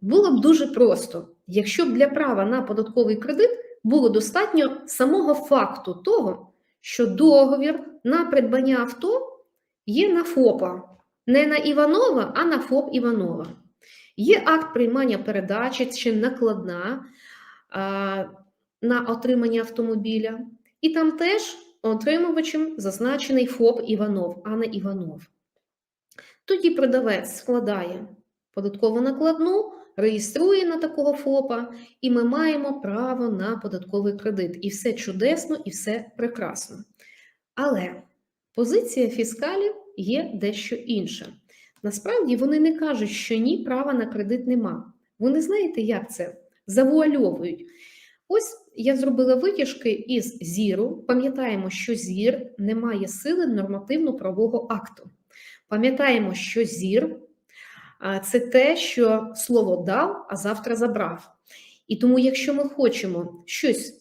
було б дуже просто, якщо б для права на податковий кредит було достатньо самого факту того, що договір на придбання авто є на ФОПа, не на Іванова, а на ФОП Іванова. Є акт приймання передачі чи накладна а, на отримання автомобіля, і там теж отримувачем зазначений ФОП Іванов, а не Іванов. Тоді продавець складає податкову накладну, реєструє на такого ФОПа, і ми маємо право на податковий кредит. І все чудесно, і все прекрасно. Але позиція фіскалів є дещо інша. Насправді вони не кажуть, що ні, права на кредит нема. Вони знаєте, як це завуальовують. Ось я зробила витяжки із зіру. Пам'ятаємо, що зір не має сили нормативно-правового акту. Пам'ятаємо, що зір це те, що слово дав, а завтра забрав. І тому, якщо ми хочемо щось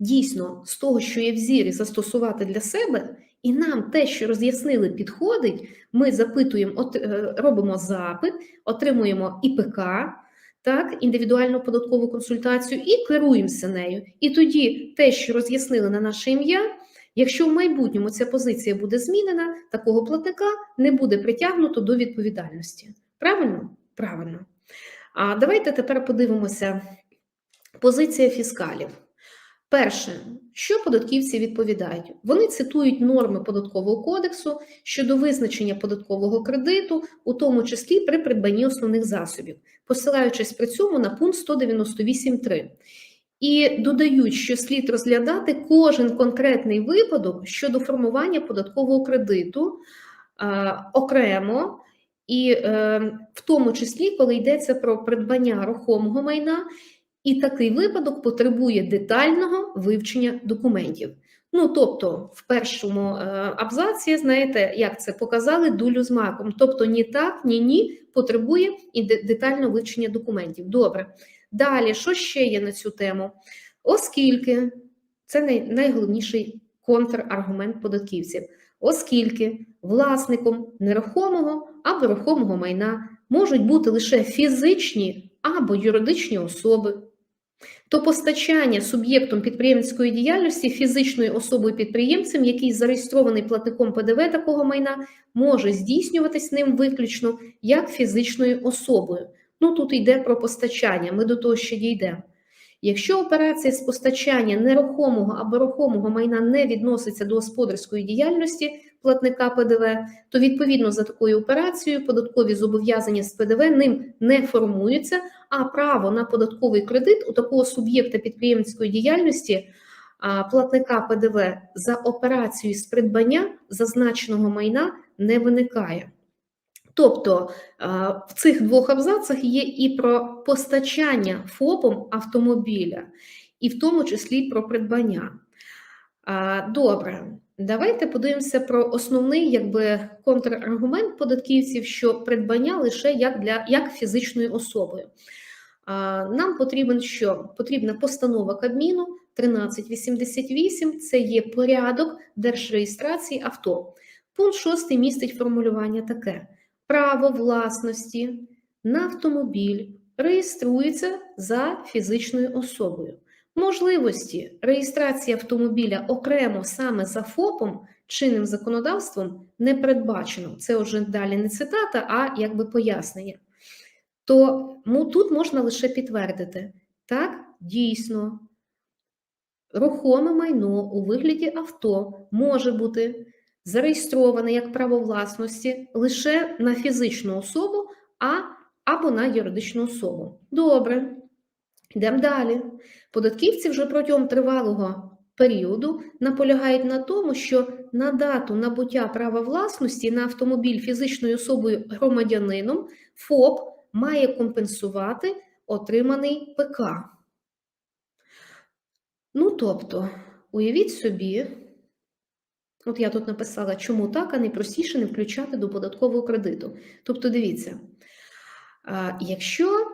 дійсно з того, що є в зірі, застосувати для себе, і нам те, що роз'яснили, підходить, ми запитуємо, от, е, робимо запит, отримуємо ІПК, так, індивідуальну податкову консультацію, і керуємося нею. І тоді те, що роз'яснили на наше ім'я, якщо в майбутньому ця позиція буде змінена, такого платника не буде притягнуто до відповідальності. Правильно? Правильно. А давайте тепер подивимося позиція фіскалів. Перше, що податківці відповідають? Вони цитують норми податкового кодексу щодо визначення податкового кредиту, у тому числі при придбанні основних засобів, посилаючись при цьому на пункт 198.3. І додають, що слід розглядати кожен конкретний випадок щодо формування податкового кредиту а, окремо, і е, в тому числі, коли йдеться про придбання рухомого майна. І такий випадок потребує детального вивчення документів. Ну, тобто, в першому е, абзаці, знаєте, як це показали дулю з маком. Тобто, ні так, ні ні потребує і детального вивчення документів. Добре. Далі, що ще є на цю тему? Оскільки це най, найголовніший контраргумент податківців, оскільки власником нерухомого або рухомого майна можуть бути лише фізичні або юридичні особи то постачання суб'єктом підприємницької діяльності фізичною особою підприємцем, який зареєстрований платником ПДВ такого майна, може здійснюватись ним виключно як фізичною особою. Ну тут йде про постачання, ми до того ще дійдемо. Якщо операція з постачання нерухомого або рухомого майна не відноситься до господарської діяльності платника ПДВ, то відповідно за такою операцією податкові зобов'язання з ПДВ ним не формуються, а право на податковий кредит у такого суб'єкта підприємницької діяльності платника ПДВ за операцією з придбання зазначеного майна не виникає. Тобто в цих двох абзацах є і про постачання ФОПом автомобіля, і в тому числі про придбання. Добре, давайте подивимося про основний якби контраргумент податківців, що придбання лише як для як фізичною особою. Нам потрібен що? Потрібна постанова Кабміну 1388, це є порядок держреєстрації авто. Пункт 6 містить формулювання таке: право власності на автомобіль реєструється за фізичною особою. Можливості реєстрації автомобіля окремо саме за ФОПом чинним законодавством не передбачено. Це вже далі не цитата, а якби пояснення. То ну, тут можна лише підтвердити, так, дійсно, рухоме майно у вигляді авто може бути зареєстроване як право власності лише на фізичну особу а, або на юридичну особу. Добре. Йдемо далі. Податківці вже протягом тривалого періоду наполягають на тому, що на дату набуття права власності на автомобіль фізичною особою громадянином ФОП має компенсувати отриманий ПК. Ну, тобто, уявіть собі, от я тут написала, чому так, а найпростіше не включати до податкового кредиту. Тобто, дивіться, якщо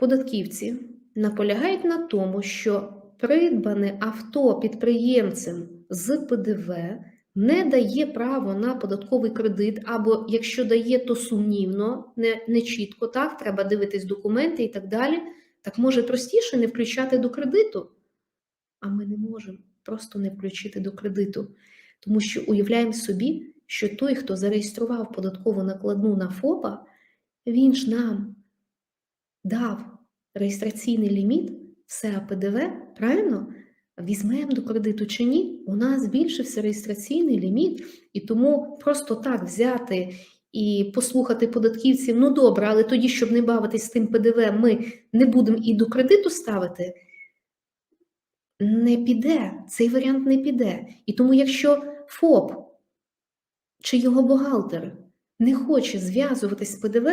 Податківці наполягають на тому, що придбане авто підприємцем з ПДВ не дає право на податковий кредит, або якщо дає, то сумнівно, не, не чітко, так, треба дивитись документи і так далі, так може простіше не включати до кредиту. А ми не можемо просто не включити до кредиту, тому що уявляємо собі, що той, хто зареєстрував податкову накладну на ФОПа, він ж нам дав реєстраційний ліміт, все ПДВ, правильно? Візьмемо до кредиту чи ні, у нас збільшився реєстраційний ліміт, і тому просто так взяти і послухати податківців, ну добре, але тоді, щоб не бавитись з тим ПДВ, ми не будемо і до кредиту ставити. Не піде, цей варіант не піде. І тому, якщо ФОП чи його бухгалтер не хоче зв'язуватись з ПДВ,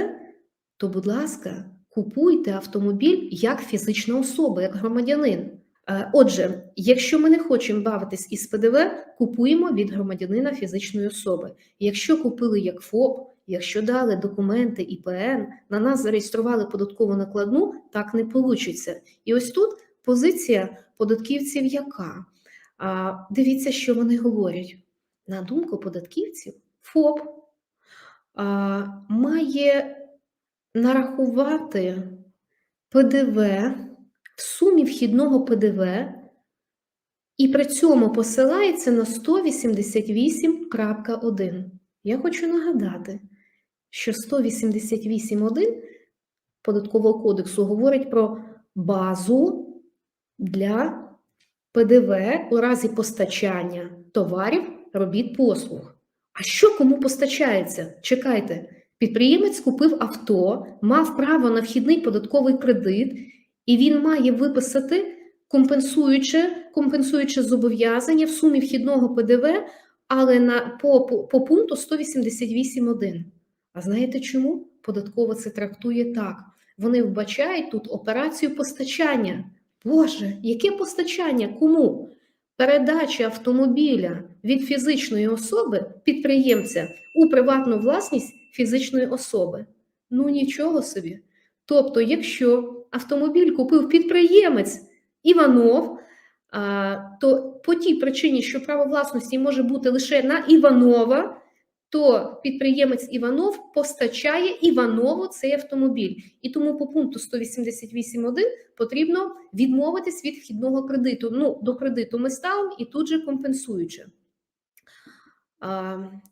то, будь ласка, купуйте автомобіль як фізична особа, як громадянин. Е, Отже, якщо ми не хочемо бавитись із ПДВ, купуємо від громадянина фізичної особи. Якщо купили як ФОП, якщо дали документи ІПН, на нас зареєстрували податкову накладну, так не вийде. І ось тут позиція податківців яка? А, Дивіться, що вони говорять. На думку податківців, ФОП а, має нарахувати ПДВ в сумі вхідного ПДВ і при цьому посилається на 188.1. Я хочу нагадати, що 188.1 Податкового кодексу говорить про базу для ПДВ у разі постачання товарів, робіт, послуг. А що кому постачається? Чекайте, підприємець купив авто, мав право на вхідний податковий кредит, і він має виписати компенсуюче, компенсуюче зобов'язання в сумі вхідного ПДВ, але на, по, по, по пункту 188.1. А знаєте чому? Податково це трактує так. Вони вбачають тут операцію постачання. Боже, яке постачання? Кому? Передача автомобіля від фізичної особи підприємця у приватну власність фізичної особи. Ну нічого собі. Тобто, якщо автомобіль купив підприємець Іванов, то по тій причині, що право власності може бути лише на Іванова, то підприємець Іванов постачає Іванову цей автомобіль. І тому по пункту 188.1 потрібно відмовитись від вхідного кредиту. Ну, до кредиту ми ставимо і тут же компенсуючи.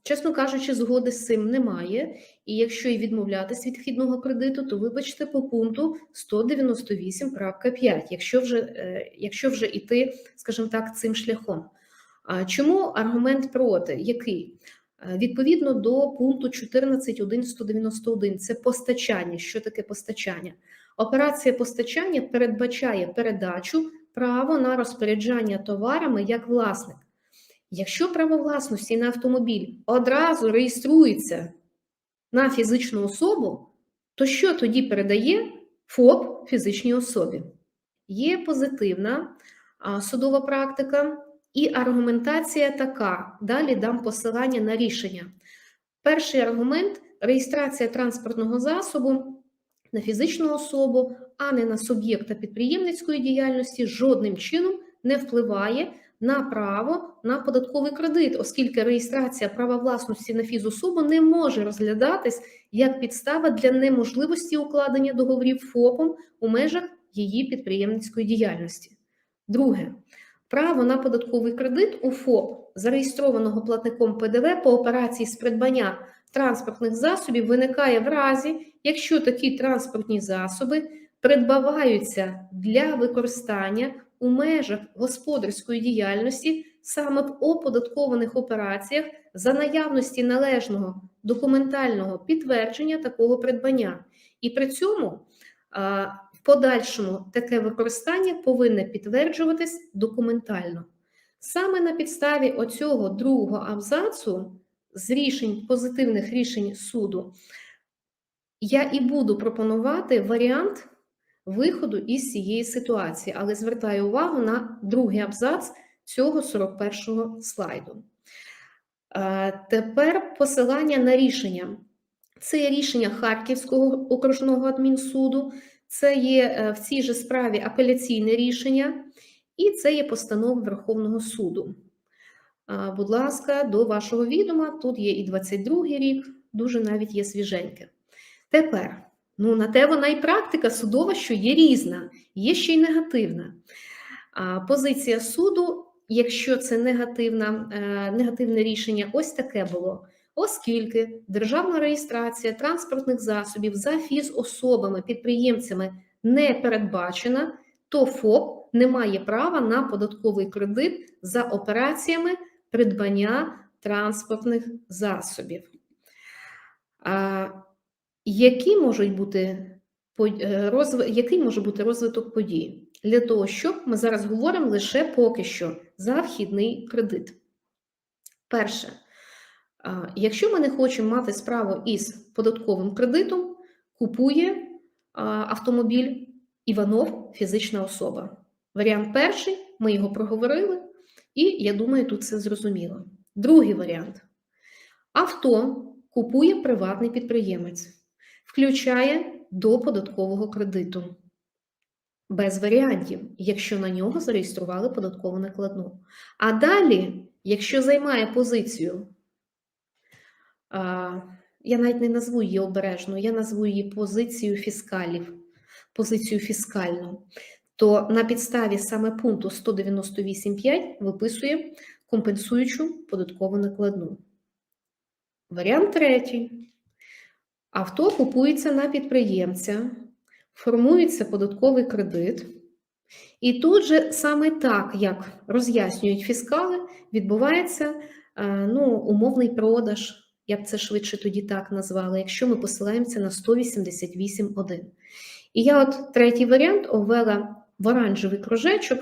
Чесно кажучи, згоди з цим немає. І якщо і відмовлятись від вхідного кредиту, то вибачте по пункту 198.5, якщо вже е, якщо вже йти, скажімо так, цим шляхом. Чому аргумент проти? Який? Е, Відповідно до пункту 14.1.191 це постачання. Що таке постачання? Операція постачання передбачає передачу право на розпоряджання товарами як власник. Якщо право власності на автомобіль одразу реєструється на фізичну особу, то що тоді передає ФОП фізичній особі? Є позитивна судова практика і аргументація така. Далі дам посилання на рішення. Перший аргумент реєстрація транспортного засобу на фізичну особу, а не на суб'єкта підприємницької діяльності, жодним чином не впливає на право на податковий кредит, оскільки реєстрація права власності на фізособу не може розглядатись як підстава для неможливості укладення договорів ФОПом у межах її підприємницької діяльності. Друге, право на податковий кредит у ФОП, зареєстрованого платником ПДВ по операції з придбання транспортних засобів, виникає в разі, якщо такі транспортні засоби придбаваються для використання у межах господарської діяльності саме в оподаткованих операціях за наявності належного документального підтвердження такого придбання. І при цьому в подальшому таке використання повинне підтверджуватись документально. Саме на підставі оцього другого абзацу з рішень позитивних рішень суду я і буду пропонувати варіант виходу із цієї ситуації, але звертаю увагу на другий абзац цього 41-го слайду. Тепер посилання на рішення. Це є рішення Харківського окружного адмінсуду, це є е, в цій же справі апеляційне рішення, і це є постанова Верховного суду. будь ласка, до вашого відома. Тут є і 22-й рік, дуже навіть є свіженьке. Тепер, ну на те вона і практика судова, що є різна, є ще й негативна. А, Позиція суду, якщо це негативна, е, негативне рішення, ось таке було. Оскільки державна реєстрація транспортних засобів за фізособами, підприємцями не передбачена, то ФОП не має права на податковий кредит за операціями придбання транспортних засобів. Які можуть бути е, який може бути розвиток подій? Для того, щоб ми зараз говоримо лише поки що за вхідний кредит. Перше, якщо ми не хочемо мати справу із податковим кредитом, купує автомобіль Іванов фізична особа. Варіант перший, ми його проговорили, і я думаю, тут це зрозуміло. Другий варіант: авто купує приватний підприємець, включає до податкового кредиту. Без варіантів, якщо на нього зареєстрували податкову накладну. А далі, якщо займає позицію, я навіть не назву її обережно, я назву її позицію фіскалів, позицію фіскальну, то на підставі саме пункту 198.5 виписує компенсуючу податкову накладну. Варіант третій. Авто купується на підприємця, формується податковий кредит, і тут же саме так, як роз'яснюють фіскали, відбувається е, ну, умовний продаж. Я б це швидше тоді так назвала, якщо ми посилаємося на 188.1. І я от третій варіант обвела в оранжевий кружечок,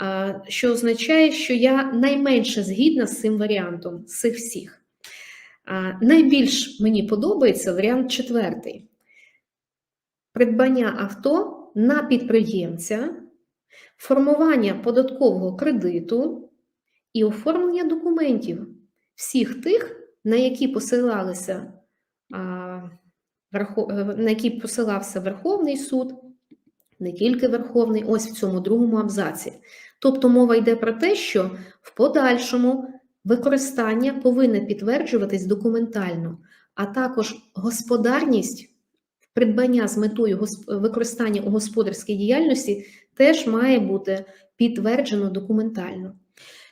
е, що означає, що я найменше згідна з цим варіантом, з цих всіх. Найбільш мені подобається варіант четвертий: придбання авто на підприємця, формування податкового кредиту і оформлення документів всіх тих, на які посилалися, е, на які посилався Верховний суд, не тільки Верховний, ось в цьому другому абзаці. Тобто мова йде про те, що в подальшому використання повинне підтверджуватись документально, а також господарність придбання з метою використання у господарській діяльності теж має бути підтверджено документально.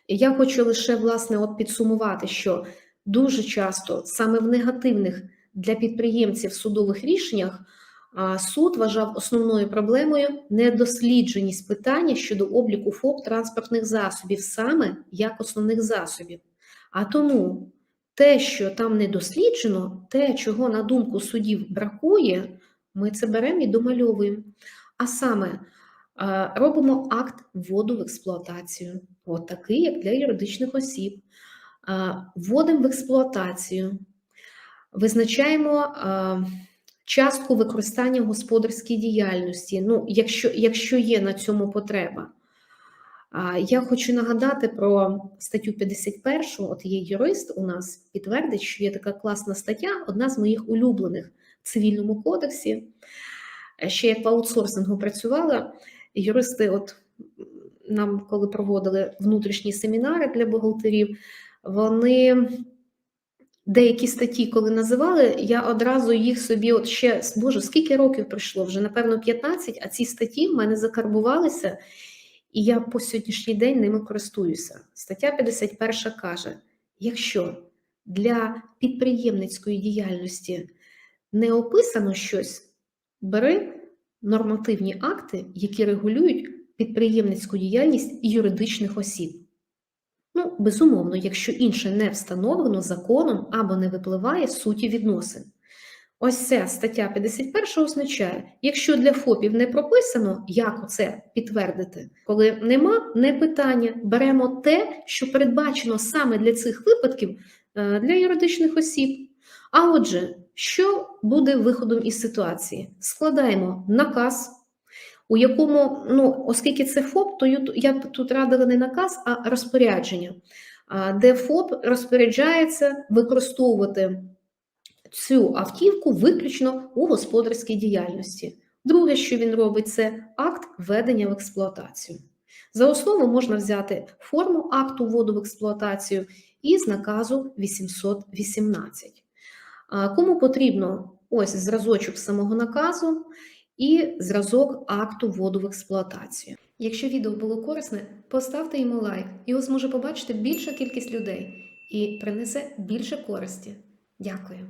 Я хочу лише власне от підсумувати, що дуже часто саме в негативних для підприємців судових рішеннях суд вважав основною проблемою недослідженість питання щодо обліку ФОП транспортних засобів, саме як основних засобів. А тому те, що там не досліджено, те, чого на думку судів бракує, ми це беремо і домальовуємо. А саме робимо акт вводу в експлуатацію, от такий, як для юридичних осіб. Вводимо в експлуатацію, визначаємо частку використання в господарській діяльності, ну, якщо, якщо є на цьому потреба. Я хочу нагадати про статтю 51. От є юрист у нас підтвердить, що є така класна стаття, одна з моїх улюблених в цивільному кодексі. Е, Ще як в аутсорсингу працювала, юристи, от нам, коли проводили внутрішні семінари для бухгалтерів, вони деякі статті, коли називали, я одразу їх собі, от ще боже, скільки років пройшло? Вже напевно 15, а ці статті в мене закарбувалися. І я по сьогоднішній день ними користуюся. Стаття 51 каже: якщо для підприємницької діяльності не описано щось, бери нормативні акти, які регулюють підприємницьку діяльність юридичних осіб. Безумовно, якщо інше не встановлено законом або не випливає суті відносин. Ось ця стаття 51 означає, якщо для ФОПів не прописано, як це підтвердити, коли нема, не питання, беремо те, що передбачено саме для цих випадків е, для юридичних осіб. А отже, що буде виходом із ситуації? Складаємо наказ, у якому, ну, оскільки це ФОП, то я тут радила не наказ, а розпорядження, де ФОП розпоряджається використовувати цю автівку виключно у господарській діяльності. Друге, що він робить, це акт введення в експлуатацію. За основу можна взяти форму акту вводу в експлуатацію із наказу 818. Кому потрібно ось зразочок самого наказу і зразок акту вводу в експлуатацію. Якщо відео було корисне, поставте йому лайк, його зможе побачити більша кількість людей і принесе більше користі. Дякую.